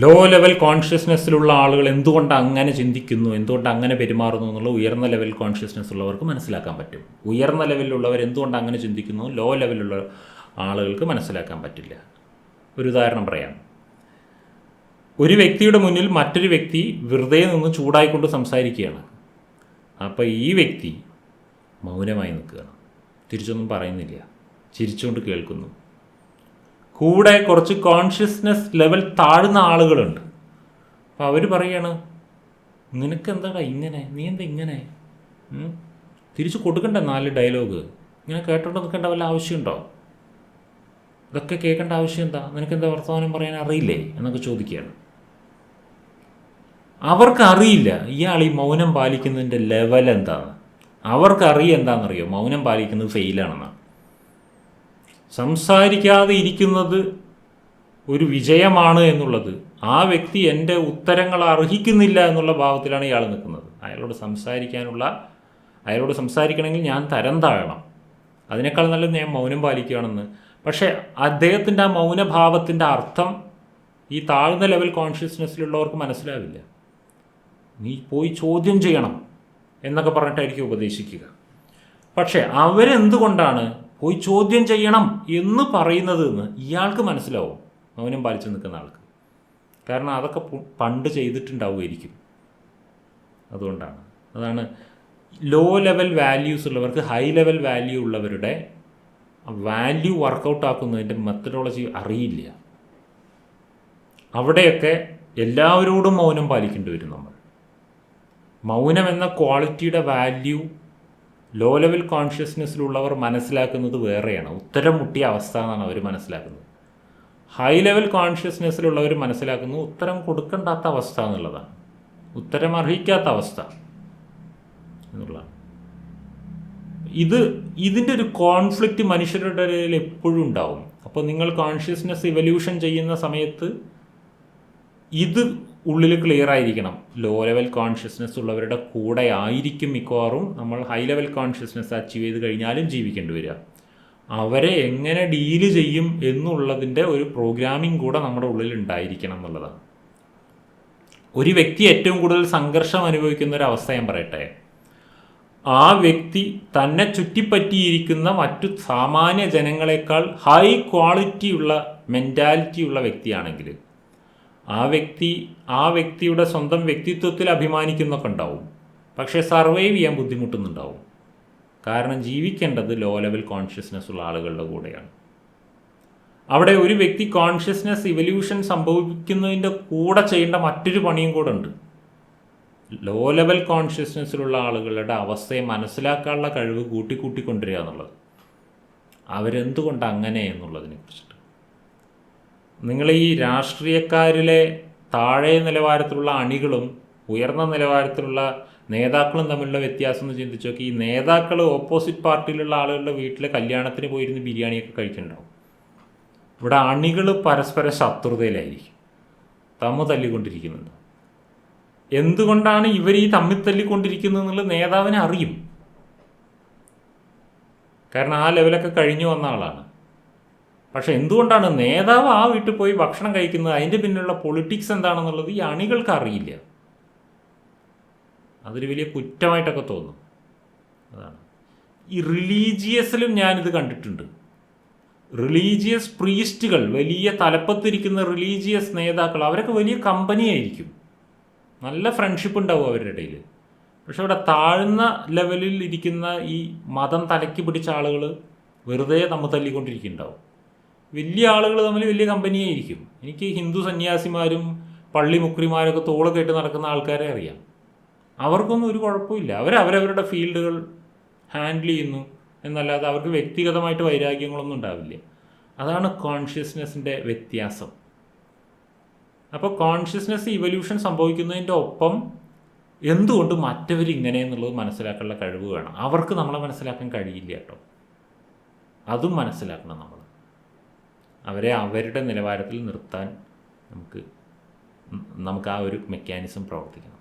Low level കോൺഷ്യസ്നെസ്സിലുള്ള ആളുകൾ എന്തുകൊണ്ട് അങ്ങനെ ചിന്തിക്കുന്നു എന്തുകൊണ്ട് അങ്ങനെ പെരുമാറുന്നു എന്നുള്ള ഉയർന്ന ലെവൽ കോൺഷ്യസ്നെസ് ഉള്ളവർക്ക് മനസ്സിലാക്കാൻ പറ്റും. ഉയർന്ന ലെവലിലുള്ളവർ എന്തുകൊണ്ട് അങ്ങനെ ചിന്തിക്കുന്നു ലോ ലെവലിലുള്ള ആളുകൾക്ക് മനസ്സിലാക്കാൻ പറ്റില്ല. ഒരു ഉദാഹരണം പറയാം. ഒരു വ്യക്തിയുടെ മുന്നിൽ മറ്റൊരു വ്യക്തി വെറുതെ നിന്ന് ചൂടായിക്കൊണ്ട് സംസാരിക്കുകയാണ്. അപ്പോൾ ഈ വ്യക്തി മൗനമായി നിൽക്കുകയാണ്. തിരിച്ചൊന്നും പറയുന്നില്ല. ചിരിച്ചുകൊണ്ട് കേൾക്കുന്നു. കൂടെ കുറച്ച് കോൺഷ്യസ്നെസ് ലെവൽ താഴ്ന്ന ആളുകളുണ്ട്. അപ്പോൾ അവർ പറയാണ് നിനക്ക് എന്താടാ ഇങ്ങനെ? നീ എന്താ ഇങ്ങനെ? തിരിച്ചു കൊടുക്കണ്ട നാല് ഡയലോഗ് ഇങ്ങനെ കേട്ടോണ്ട് നിൽക്കേണ്ട വല്ല ആവശ്യമുണ്ടോ? ഇതൊക്കെ കേൾക്കേണ്ട ആവശ്യം എന്താ നിനക്ക് എന്താ വർത്തമാനം പറയാൻ അറിയില്ലേ? എന്നൊക്കെ ചോദിക്കുകയാണ്. അവർക്കറിയില്ല ഇയാൾ ഈ മൗനം പാലിക്കുന്നതിന്റെ ലെവൽ എന്താണ്? അവർക്ക് അറിയ എന്താണെന്നറിയോ? മൗനം പാലിക്കുന്നത് ഫെയിലാണെന്നാണ് സംസാരിക്കാതെ ഇരിക്കുന്നത് ഒരു വിജയമാണ് എന്നുള്ളത്. ആ വ്യക്തി എന്റെ ഉത്തരങ്ങൾ അർഹിക്കുന്നില്ല എന്നുള്ള ഭാവത്തിലാണ് ഇയാൾ നിൽക്കുന്നത്. അയാളോട് സംസാരിക്കാനുള്ള അയാളോട് സംസാരിക്കണമെങ്കിൽ ഞാൻ തരം താഴണം. അതിനേക്കാൾ നല്ലത് ഞാൻ മൗനം പാലിക്കുകയാണെന്ന്. പക്ഷേ അദ്ദേഹത്തിന്റെ ആ മൗനഭാവത്തിന്റെ അർത്ഥം ഈ താഴ്ന്ന ലെവൽ കോൺഷ്യസ്നെസ്സിലുള്ളവർക്ക് മനസ്സിലാവില്ല. നീ പോയി ചോദ്യം ചെയ്യണം എന്നൊക്കെ പറഞ്ഞിട്ടായിരിക്കും ഉപദേശിക്കുക. പക്ഷേ അവരെന്തുകൊണ്ടാണ് പോയി ചോദ്യം ചെയ്യണം എന്ന് പറയുന്നത് എന്ന് ഇയാൾക്ക് മനസ്സിലാവും. മൗനം പാലിച്ചു നിൽക്കുന്ന ആൾക്ക്. കാരണം അതൊക്കെ പണ്ട് ചെയ്തിട്ടുണ്ടാവുമായിരിക്കും. അതുകൊണ്ടാണ്. അതാണ് ലോ ലെവൽ വാല്യൂസ് ഉള്ളവർക്ക് ഹൈ ലെവൽ വാല്യൂ ഉള്ളവരുടെ വാല്യൂ വർക്കൗട്ട് ആക്കുന്നതിന്റെ മെത്തഡോളജി അറിയില്ല. അവിടെയൊക്കെ എല്ലാവരോടും മൗനം പാലിക്കേണ്ടി വരും നമ്മൾ. മൗനം എന്ന ക്വാളിറ്റിയുടെ വാല്യൂ ലോ ലെവൽ കോൺഷ്യസ്നെസ്സിലുള്ളവർ മനസ്സിലാക്കുന്നത് വേറെയാണ്. ഉത്തരം മുട്ടിയ അവസ്ഥ എന്നാണ് അവർ മനസ്സിലാക്കുന്നത്. ഹൈ ലെവൽ കോൺഷ്യസ്നെസ്സിലുള്ളവർ മനസ്സിലാക്കുന്നത് ഉത്തരം കൊടുക്കണ്ടാത്ത അവസ്ഥ എന്നുള്ളതാണ്. ഉത്തരം അർഹിക്കാത്ത അവസ്ഥ എന്നുള്ളതാണ്. ഇത് ഇതിന്റെ ഒരു കോൺഫ്ലിക്റ്റ് മനുഷ്യരുടെ ഇടയിൽ എപ്പോഴും ഉണ്ടാവും. അപ്പോൾ നിങ്ങൾ കോൺഷ്യസ്നെസ് ഇവല്യൂഷൻ ചെയ്യുന്ന സമയത്ത് ഇത് ഉള്ളിൽ ക്ലിയർ ആയിരിക്കണം. ലോ ലെവൽ കോൺഷ്യസ്നെസ് ഉള്ളവരുടെ കൂടെ ആയിരിക്കും മിക്കവാറും നമ്മൾ ഹൈ ലെവൽ കോൺഷ്യസ്നെസ് അച്ചീവ് ചെയ്ത് കഴിഞ്ഞാലും ജീവിക്കേണ്ടി വരിക. അവരെ എങ്ങനെ ഡീൽ ചെയ്യും എന്നുള്ളതിന്റെ ഒരു പ്രോഗ്രാമിംഗ് കൂടെ നമ്മുടെ ഉള്ളിൽ ഉണ്ടായിരിക്കണം എന്നുള്ളതാണ്. ഒരു വ്യക്തി ഏറ്റവും കൂടുതൽ സംഘർഷം അനുഭവിക്കുന്ന ഒരു അവസ്ഥ ഞാൻ പറയട്ടെ. ആ വ്യക്തി തന്നെ ചുറ്റിപ്പറ്റിയിരിക്കുന്ന മറ്റു സാമാന്യ ജനങ്ങളെക്കാൾ ഹൈ ക്വാളിറ്റിയുള്ള മെന്റാലിറ്റിയുള്ള വ്യക്തിയാണെങ്കിൽ ആ വ്യക്തി ആ വ്യക്തിയുടെ സ്വന്തം വ്യക്തിത്വത്തിൽ അഭിമാനിക്കുന്നൊക്കെ ഉണ്ടാവും. പക്ഷേ സർവൈവ് ചെയ്യാൻ ബുദ്ധിമുട്ടുന്നുണ്ടാവും. കാരണം ജീവിക്കേണ്ടത് ലോ ലെവൽ കോൺഷ്യസ്നെസ് ഉള്ള ആളുകളുടെ കൂടെയാണ്. അവിടെ ഒരു വ്യക്തി കോൺഷ്യസ്നെസ് ഇവല്യൂഷൻ സംഭവിക്കുന്നതിന്റെ കൂടെ ചെയ്യേണ്ട മറ്റൊരു പണിയും കൂടെ ഉണ്ട്. ലോ ലെവൽ കോൺഷ്യസ്നെസ്സിലുള്ള ആളുകളുടെ അവസ്ഥയെ മനസ്സിലാക്കാനുള്ള കഴിവ് കൂട്ടിക്കൂട്ടിക്കൊണ്ടിരിക എന്നുള്ളത്. അവരെന്തുകൊണ്ട് അങ്ങനെ എന്നുള്ളതിനെ കുറിച്ചിട്ട് നിങ്ങൾ ഈ രാഷ്ട്രീയക്കാരിലെ താഴെ നിലവാരത്തിലുള്ള അണികളും ഉയർന്ന നിലവാരത്തിലുള്ള നേതാക്കളും തമ്മിലുള്ള വ്യത്യാസം എന്ന് ചിന്തിച്ചു നോക്കി. ഈ നേതാക്കൾ ഓപ്പോസിറ്റ് പാർട്ടിയിലുള്ള ആളുകളുടെ വീട്ടിലെ കല്യാണത്തിന് പോയിരുന്ന് ബിരിയാണിയൊക്കെ കഴിക്കുന്നുണ്ടാവും ഇവിടെ അണികൾ പരസ്പര ശത്രുതയിലായിരിക്കും. തമ്മു തല്ലിക്കൊണ്ടിരിക്കുന്നുണ്ട് എന്തുകൊണ്ടാണ് ഇവർ ഈ തമ്മിൽ തല്ലിക്കൊണ്ടിരിക്കുന്നത് എന്നുള്ളത് നേതാവിനെ അറിയും. കാരണം ആ ലെവലൊക്കെ കഴിഞ്ഞു വന്ന ആളാണ്. പക്ഷെ എന്തുകൊണ്ടാണ് നേതാവ് ആ വീട്ടിൽ പോയി ഭക്ഷണം കഴിക്കുന്നത്? അതിന്റെ പിന്നിലുള്ള പൊളിറ്റിക്സ് എന്താണെന്നുള്ളത് ഈ അണികൾക്ക് അറിയില്ല. അതൊരു വലിയ കുറ്റമായിട്ടൊക്കെ തോന്നും. അതാണ്. ഈ റിലീജിയസിലും ഞാനിത് കണ്ടിട്ടുണ്ട്. റിലീജിയസ് പ്രീസ്റ്റുകൾ വലിയ തലപ്പത്തിരിക്കുന്ന റിലീജിയസ് നേതാക്കൾ അവരൊക്കെ വലിയ കമ്പനിയായിരിക്കും നല്ല ഫ്രണ്ട്ഷിപ്പ് ഉണ്ടാവും അവരുടെ ഇടയിൽ. പക്ഷെ അവിടെ താഴ്ന്ന ലെവലിൽ ഇരിക്കുന്ന ഈ മതം തലക്കി പിടിച്ച ആളുകൾ വെറുതെ നമ്മൾ തല്ലിക്കൊണ്ടിരിക്കുന്നുണ്ടാവും. വലിയ ആളുകൾ തമ്മിൽ വലിയ കമ്പനിയായിരിക്കും എനിക്ക് ഹിന്ദു സന്യാസിമാരും പള്ളി മുക്രിമാരൊക്കെ തോളൊക്കെ ഇട്ട് നടക്കുന്ന ആൾക്കാരെ അറിയാം. അവർക്കൊന്നും ഒരു കുഴപ്പമില്ല. അവർ അവരവരുടെ ഫീൽഡുകൾ ഹാൻഡിൽ ചെയ്യുന്നു എന്നല്ലാതെ അവർക്ക് വ്യക്തിഗതമായിട്ട് വൈരാഗ്യങ്ങളൊന്നും ഉണ്ടാവില്ല. അതാണ് കോൺഷ്യസ്നെസ്സിന്റെ വ്യത്യാസം. അപ്പോൾ കോൺഷ്യസ്നെസ് ഇവല്യൂഷൻ സംഭവിക്കുന്നതിന്റെ ഒപ്പം എന്തുകൊണ്ട് മറ്റവർ ഇങ്ങനെ എന്നുള്ളത് മനസ്സിലാക്കാനുള്ള കഴിവ് വേണം. അവർക്ക് നമ്മളെ മനസ്സിലാക്കാൻ കഴിയില്ല കേട്ടോ. അതും മനസ്സിലാക്കണം നമ്മൾ അവരെ അവരുടെ നിലവാരത്തിൽ നിർത്താൻ നമുക്ക് നമുക്ക് ആ ഒരു മെക്കാനിസം പ്രവർത്തിക്കണം.